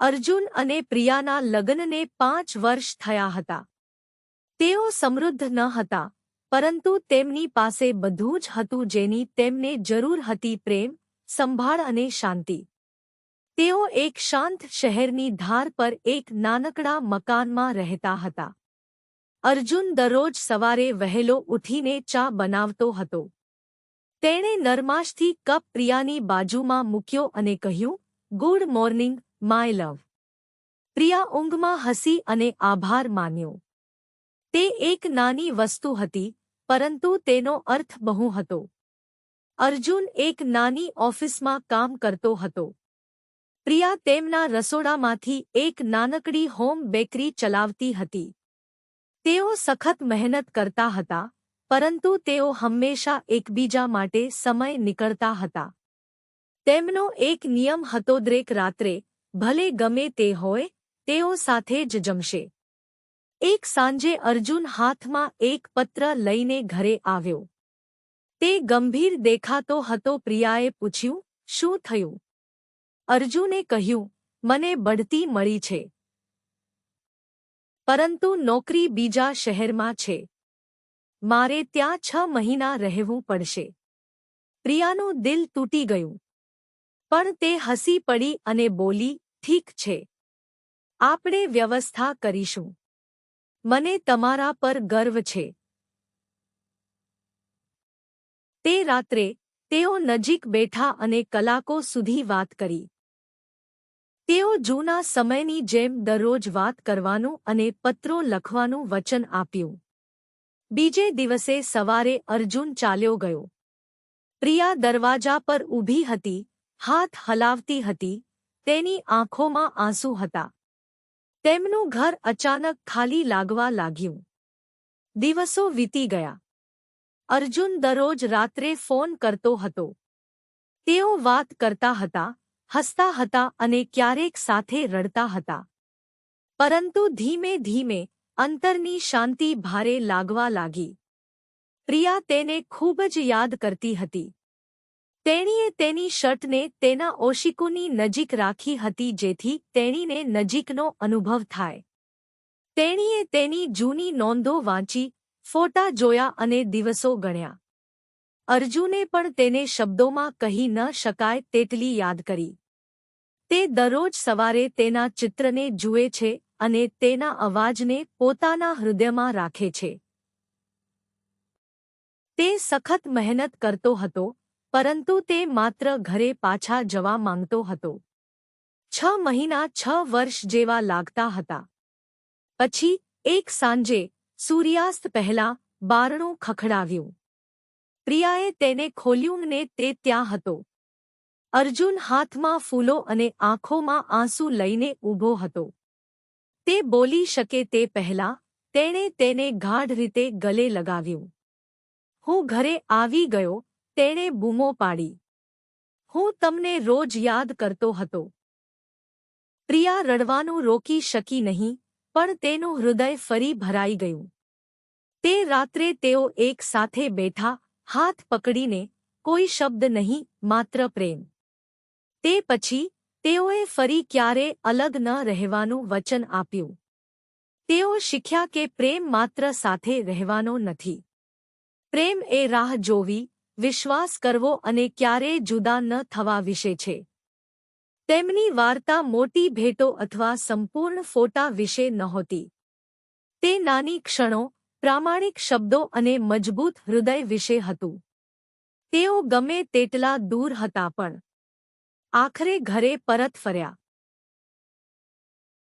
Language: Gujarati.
અર્જુન અને પ્રિયાના લગ્નને પાંચ વર્ષ થયા હતા. તેઓ સમૃદ્ધ ન હતા, પરંતુ તેમની પાસે બધું જ હતું જેની તેમને જરૂર હતી પ્રેમ, સંભાળ અને શાંતિ. તેઓ એક શાંત શહેરની ધાર પર એક નાનકડા મકાનમાં રહેતા હતા. અર્જુન દરરોજ સવારે વહેલો ઉઠીને ચા બનાવતો હતો. તેણે નરમાશથી કપ પ્રિયાની બાજુમાં મૂક્યો અને કહ્યું, good morning my love Priya ઊંઘમાં હસી અને આભાર માન્યો. તે એક નાની વસ્તુ હતી, પરંતુ તેનો અર્થ બહુ હતો. અર્જુન એક નાની ઓફિસમાં કામ કરતો હતો. પ્રિયા તેમના રસોડામાંથી એક નાનકડી હોમ બેકરી ચલાવતી હતી. તેઓ સખત મહેનત કરતા હતા, પરંતુ તેઓ હંમેશા એકબીજા માટે સમય નીકળતા હતા. તેમનો એક નિયમ હતો, દરેક રાત્રે ભલે ગમે તે હોય, તેઓ સાથે જ જમશે. એક સાંજે અર્જુન હાથમાં એક પત્ર લઈને ઘરે આવ્યો. તે ગંભીર દેખાતો હતો પ્રિયાએ પૂછ્યું, શું થયું? અર્જુને કહ્યું, મને બઢતી મળી છે. પરંતુ નોકરી બીજા શહેરમાં છે. મારે ત્યાં છ મહિના રહેવું પડશે. પ્રિયાનું દિલ તૂટી ગયું. પણ તે હસી પડી અને બોલી ઠીક છે. આપણે વ્યવસ્થા કરીશું. મને તમારા પર ગર્વ છે. તે રાત્રે તેઓ નજીક બેઠા અને કલાકો સુધી વાત કરી. તેઓ જૂના સમયની જેમ દરરોજ વાત કરવાનું અને પત્રો લખવાનું વચન આપ્યું. બીજે દિવસે સવારે અર્જુન ચાલ્યો ગયો. પ્રિયા દરવાજા પર ઊભી હતી, હાથ હલાવતી હતી તેની આંખોમાં આંસુ હતા. તેમનું ઘર અચાનક ખાલી લાગવા લાગ્યું. દિવસો વીતી ગયા. અર્જુન દરરોજ રાત્રે ફોન કરતો હતો. તેઓ વાત કરતા હતા, હસતા હતા અને ક્યારેક સાથે રડતા હતા. પરંતુ ધીમે ધીમે અંતરની શાંતિ ભારે લાગવા લાગી. પ્રિયા તેને ખૂબ જ યાદ કરતી હતી. તેણીએ તેની શર્ટને તેના ઓશિકુની નજીક રાખી હતી જેથી તેણીને નજીકનો અનુભવ થાય. તેણીએ તેની જૂની નોંધો વાંચી, ફોટા જોયા અને દિવસો ગણ્યા. અર્જુને પણ તેને શબ્દોમાં કહી ન શકાય તેટલી યાદ કરી. તે દરરોજ સવારે તેના ચિત્રને જુએ છે અને તેના અવાજને પોતાના હૃદયમાં રાખે છે. તે સખત મહેનત કરતો હતો પરંતુ તે માત્ર ઘરે પાછા જવા માંગતો હતો. છ મહિના છ વર્ષ જેવા લાગતા હતા. પછી એક સાંજે સૂર્યાસ્ત પહેલા બારણું ખખડાવ્યું. પ્રિયાએ તેને ખોલ્યું ને તે ત્યાં હતો. અર્જુન હાથમાં ફૂલો અને આંખોમાં આંસુ લઈને ઊભો હતો. તે બોલી શકે તે પહેલા તેણે તેને ગાઢ રીતે ગલે લગાવ્યું. હું ઘરે આવી ગયો તેણે બૂમો પાડી. હું તમને રોજ યાદ કરતો હતો. પ્રિયા રડવાનું રોકી શકી નહીં, પણ તેનું હૃદય ફરી ભરાઈ ગયું. તે રાત્રે તેઓ એક સાથે બેઠા, હાથ પકડીને, કોઈ શબ્દ નહીં, માત્ર પ્રેમ. તે પછી, તેઓએ ફરી ક્યારે અલગ ન રહેવાનું વચન આપ્યું. તેઓ શીખ્યા કે પ્રેમ માત્ર સાથે રહેવાનો નથી. પ્રેમ એ રાહ જોવી વિશ્વાસ કરવો અને ક્યારેય જુદા ન થવા વિશે છે. તેમની વાર્તા મોટી ભેટો અથવા સંપૂર્ણ ફોટા વિશે નહોતી. તે નાની ક્ષણો, પ્રામાણિક શબ્દો અને મજબૂત હૃદય વિશે હતું. તેઓ ગમે તેટલા દૂર હતા પણ. આખરે ઘરે પરત ફર્યા.